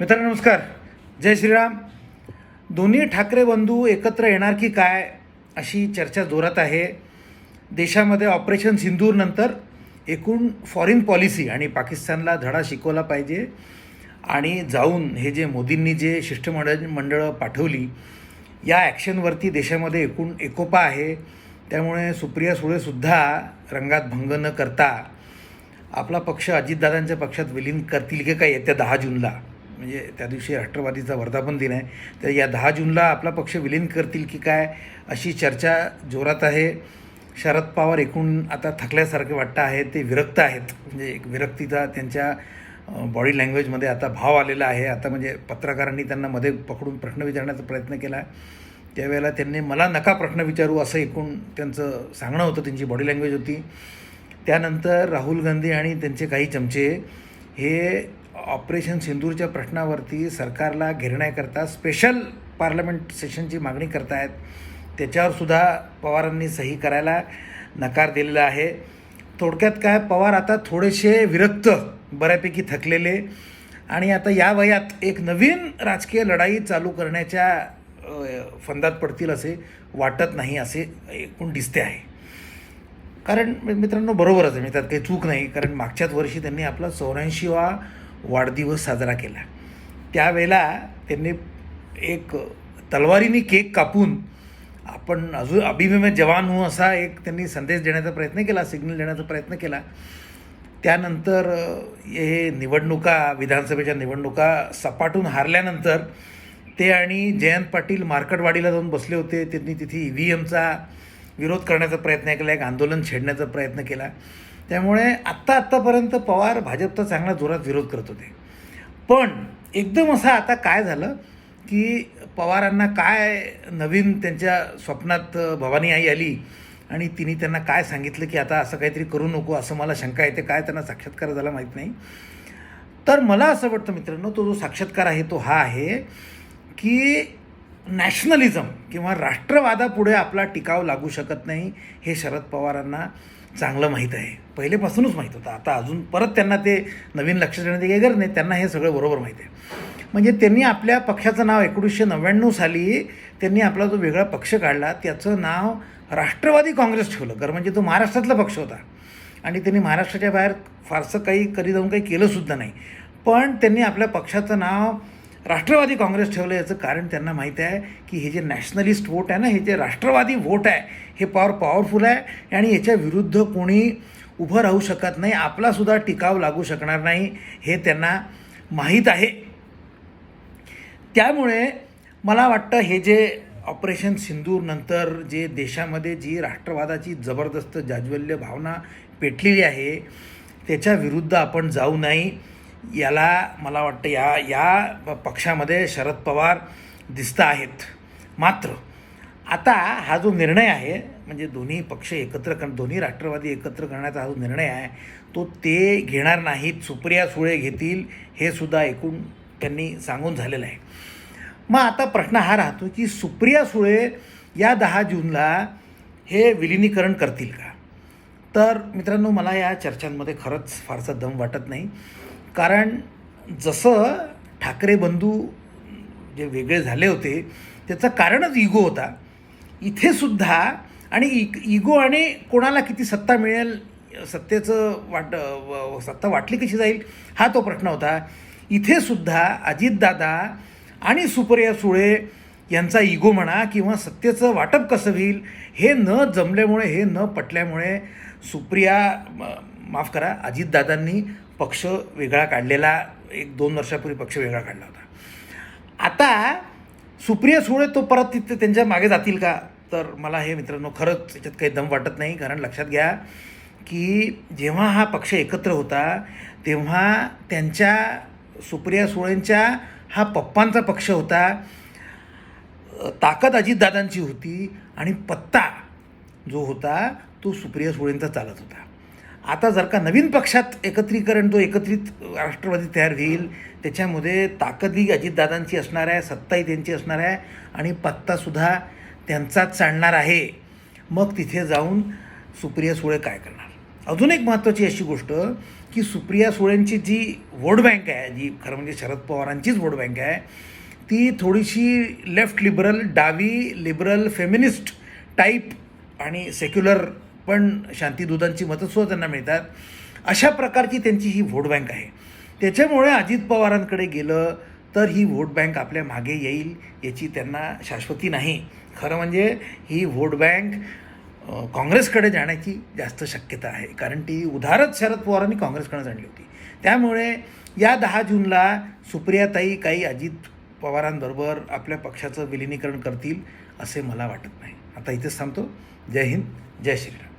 मित्रांनो नमस्कार. जय श्रीराम. दोन्ही ठाकरे बंधू एकत्र येणार की काय अशी चर्चा जोरात आहे. देशामध्ये ऑपरेशन सिंदूरनंतर एकूण फॉरेन पॉलिसी आणि पाकिस्तानला धडा शिकवला पाहिजे आणि जाऊन हे जे मोदींनी जे शिष्टमंडळ मंडळं पाठवली या ॲक्शनवरती देशामध्ये एकूण एकोपा आहे. त्यामुळे सुप्रिया सुळेसुद्धा रंगात भंग न करता आपला पक्ष अजितदादांच्या पक्षात विलीन करतील की काय येत्या दहा जूनला? म्हणजे त्या दिवशी राष्ट्रवादीचा वर्धापन दिन आहे. तर या दहा जूनला आपला पक्ष विलीन करतील की काय अशी चर्चा जोरात आहे. शरद पवार एकूण आता थकल्यासारखे वाटतं आहे ते विरक्त आहेत. म्हणजे एक विरक्तीचा त्यांच्या बॉडी लँग्वेजमध्ये आता भाव आलेला आहे. आता म्हणजे पत्रकारांनी त्यांना मध्ये पकडून प्रश्न विचारण्याचा प्रयत्न केला. त्यावेळेला त्यांनी मला नका प्रश्न विचारू असं एकूण त्यांचं सांगणं होतं त्यांची बॉडी लँग्वेज होती. त्यानंतर राहुल गांधी आणि त्यांचे काही चमचे. हे ऑपरेशन सिंदूरच्या प्रश्नावरती सरकारला घेरण्याकरता स्पेशल पार्लमेंट सेशनची मागणी करतायत. त्याच्यावर सुद्धा पवारांनी सही करायला नकार दिलेला आहे. थोडक्यात काय पवार आता थोडेसे विरक्त बऱ्यापैकी थकलेले आणि आता या वयात एक नवीन राजकीय लढाई चालू करण्याच्या फंदात पडतील असे वाटत नाही असे एकूण दिसते आहे. कारण मित्रांनो बरोबरच आहे. मी त्यात काही चूक नाही. कारण मागच्याच वर्षी त्यांनी आपला चौऱ्याऐंशीवा वाढदिवस साजरा केला. त्यावेळेला त्यांनी एक तलवारीने केक कापून आपण अजून अभिमे जवान हो असा एक त्यांनी संदेश देण्याचा प्रयत्न केला सिग्नल देण्याचा प्रयत्न केला. त्यानंतर हे निवडणुका विधानसभेच्या निवडणुका सपाटून हारल्यानंतर ते आणि जयंत पाटील मार्कटवाडीला जाऊन बसले होते. त्यांनी तिथे ई व्ही एमचा विरोध करण्याचा प्रयत्न केला एक आंदोलन छेडण्याचा प्रयत्न केला. त्यामुळे आत्ता आत्तापर्यंत पवार भाजपचा चांगला जोरात विरोध करत होते. पण एकदम असं आता काय झालं की पवारांना काय नवीन त्यांच्या स्वप्नात भवानी आई आली आणि तिने त्यांना काय सांगितलं की आता असं काहीतरी करू नको असं मला शंका येते काय त्यांना साक्षात्कार झाला माहीत नाही. तर मला असं वाटतं मित्रांनो तो जो साक्षात्कार आहे तो हा आहे की नॅशनलिझम किंवा राष्ट्रवादापुढे आपला टिकाव लागू शकत नाही हे शरद पवारांना चांगलं माहीत आहे. पहिलेपासूनच माहीत होतं. आता अजून परत त्यांना ते नवीन लक्ष देण्याची काही गरज नाही. त्यांना हे सगळं बरोबर माहीत आहे. म्हणजे त्यांनी आपल्या पक्षाचं नाव एकोणीसशे नव्याण्णव साली त्यांनी आपला जो वेगळा पक्ष काढला त्याचं नाव राष्ट्रवादी काँग्रेस ठेवलं. कारण म्हणजे तो महाराष्ट्रातला पक्ष होता. आणि त्यांनी महाराष्ट्राच्या बाहेर फारसं काही कधी जाऊन काही केलंसुद्धा नाही. पण त्यांनी आपल्या पक्षाचं नाव राष्ट्रवादी काँग्रेस ठेवलं याचं कारण त्यांना माहीत आहे की हे जे नॅशनलिस्ट वोट आहे ना हे जे राष्ट्रवादी वोट आहे हे पॉवर पॉवरफुल आहे आणि याच्या विरुद्ध कोणी उभं राहू शकत नाही आपलासुद्धा टिकाव लागू शकणार नाही हे त्यांना माहीत आहे. त्यामुळे मला वाटतं हे जे ऑपरेशन सिंदूर नंतर जे देशामध्ये जी राष्ट्रवादाची जबरदस्त जाज्वल्य भावना पेटलेली आहे त्याच्या विरुद्ध आपण जाऊ नाही. याला मला वाटतं या या पक्षामध्ये शरद पवार दिसत आहेत. मात्र आता हा जो निर्णय आहे म्हणजे दोन्ही पक्ष एकत्र कर दोन्ही राष्ट्रवादी एकत्र करण्याचा हा जो निर्णय आहे तो ते घेणार नाहीत सुप्रिया सुळे घेतील हे सुद्धा एकूण त्यांनी सांगून झालेलं आहे. मग आता प्रश्न हा राहतो की सुप्रिया सुळे या दहा जूनला हे विलिनीकरण करतील का? तर मित्रांनो मला या चर्चांमध्ये खरंच फारसा दम वाटत नाही. कारण जसं ठाकरे बंधू जे वेगळे झाले होते त्याचं कारणच इगो होता. इथे सुद्धा आणि इग इगो आणि कोणाला किती सत्ता मिळेल सत्तेचं वाट व- सत्ता वाटली कशी जाईल हा तो प्रश्न होता. इथे सुद्धा अजितदादा आणि सुप्रिया सुळे यांचा इगो म्हणा किंवा सत्तेचं वाटप कसं होईल हे न जमल्यामुळे हे न पटल्यामुळे सुप्रिया माफ करा अजितदादांनी पक्ष वेगळा काढलेला एक दोन वर्षापूर्वी पक्ष वेगळा काढला होता. आता सुप्रिया सुळे तो परत तिथे त्यांच्या मागे जातील का? तर मला हे मित्रांनो खरंच याच्यात काही दम वाटत नाही कारण लक्षात घ्या की जेव्हा हा पक्ष एकत्र होता तेव्हा त्यांच्या सुप्रिया सुळेंच्या हा पप्पांचा पक्ष होता. ताकद अजितदादांची होती आणि पत्ता जो होता तो सुप्रिया सुळेंचा चालत होता. आता जर का नवीन पक्षात एकत्रीकरण जो एकत्रित राष्ट्रवादी तयार होईल त्याच्यामध्ये ताकदही अजितदादांची असणार आहे सत्ताही त्यांची असणार आहे आणि पत्तासुद्धा त्यांचाच चालणार आहे. मग तिथे जाऊन सुप्रिया सुळे काय करणार? अजून एक महत्त्वाची अशी गोष्ट की सुप्रिया सुळेंची जी वोट बँक आहे जी खरं म्हणजे शरद पवारांचीच वोट बँक आहे ती थोडीशी लेफ्ट लिबरल डावी लिबरल फेमिनिस्ट टाईप आणि सेक्युलर पण शांतीदूतांची दुधांची त्यांना मिळतात. अशा प्रकारची त्यांची ही वोट बँक आहे. त्याच्यामुळे अजित पवारांकडे गेलं तर ही वोट बँक आपल्या मागे येईल याची त्यांना शाश्वती नाही. खरं म्हणजे ही वोट बँक काँग्रेसकडे जाण्याची जास्त शक्यता आहे. कारण ती उधारच शरद पवारांनी काँग्रेसकडे जाणली होती. त्यामुळे या दहा जूनला सुप्रियाताई काही अजित पवारांबरोबर आपल्या पक्षाचं विलिनीकरण करतील असे मला वाटत नाही. आता इथेच थांबतो. जय हिंद जय श्रीराम.